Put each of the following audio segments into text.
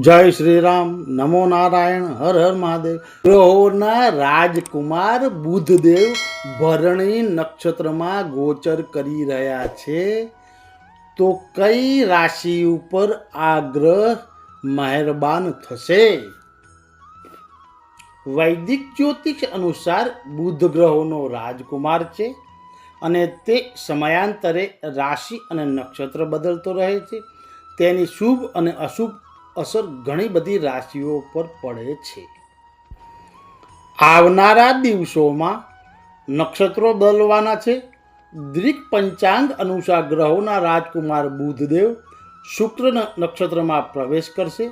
જય શ્રી રામ નમો નારાયણ, હર હર મહાદેવ. ગ્રહોના રાજકુમાર બુધદેવ ભરણી નક્ષત્રમાં ગોચર કરી રહ્યા છે. તો કઈ રાશિ ઉપર આ ગ્રહ મહેરબાન થશે? વૈદિક જ્યોતિષ અનુસાર બુધ ગ્રહોનો રાજકુમાર છે અને તે સમયાંતરે રાશિ અને નક્ષત્ર બદલતો રહે છે. તેની શુભ અને અશુભ અસર ઘણી બધી રાશિઓ પર પડે છે. આવનારા દિવસોમાં નક્ષત્રો બદલવાના છે. દ્રિક પંચાંગ અનુસાર ગ્રહોના રાજકુમાર બુધદેવ શુક્ર નક્ષત્રમાં પ્રવેશ કરશે.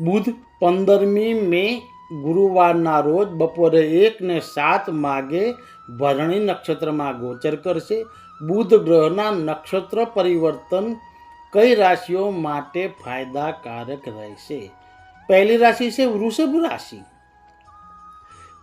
બુધ પંદરમી મે ગુરુવારના રોજ બપોરે એકને સાત માગે ભરણી નક્ષત્રમાં ગોચર કરશે. બુધ ગ્રહના નક્ષત્ર પરિવર્તન કઈ રાશિઓ માટે ફાયદાકારક રહેશે? પહેલી રાશિ છે વૃષભ રાશિ.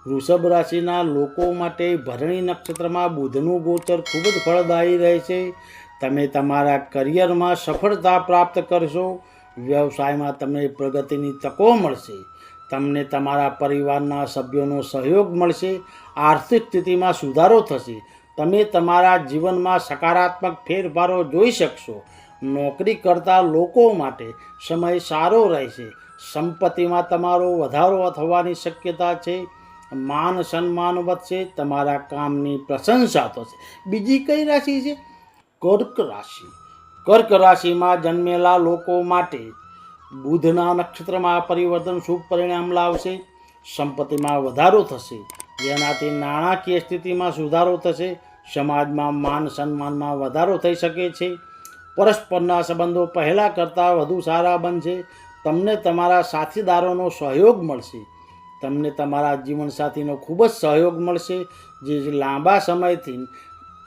વૃષભ રાશિના લોકો માટે ભરણી નક્ષત્રમાં બુધનું ગોચર ખૂબ જ ફળદાયી રહેશે. તમે તમારા કરિયરમાં સફળતા પ્રાપ્ત કરશો. વ્યવસાયમાં તમને પ્રગતિની તકો મળશે. તમને તમારા પરિવારના સભ્યોનો સહયોગ મળશે. આર્થિક સ્થિતિમાં સુધારો થશે. તમે તમારા જીવનમાં સકારાત્મક ફેરફારો જોઈ શકશો. નોકરી કરતા લોકો માટે સમય સારો રહેશે. સંપત્તિમાં તમારો વધારો થવાની શક્યતા છે. માન સન્માન વધશે, તમારા કામની પ્રશંસા થશે. બીજી કઈ રાશિ છે? કર્ક રાશિ. કર્ક રાશિમાં જન્મેલા લોકો માટે બુધના નક્ષત્રમાં પરિવર્તન શુભ પરિણામ લાવશે. સંપત્તિમાં વધારો થશે. જેનાથી નાણાકીય સ્થિતિમાં સુધારો થશે. સમાજમાં માન સન્માનમાં વધારો થઈ શકે છે. પરસ્પરના સંબંધો પહેલાં કરતાં વધુ સારા બનશે. તમને તમારા સાથીદારોનો સહયોગ મળશે. તમને તમારા જીવનસાથીનો ખૂબ જ સહયોગ મળશે. જે લાંબા સમયથી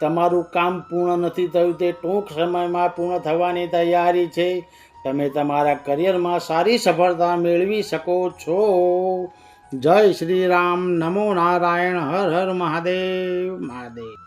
તમારું કામ પૂર્ણ નથી થયું તે ટૂંક સમયમાં પૂર્ણ થવાની તૈયારી છે. તમે તમારા કરિયરમાં સારી સફળતા મેળવી શકો છો. જય શ્રી રામ. નમો નારાયણ. હર હર મહાદેવ. મહાદેવ.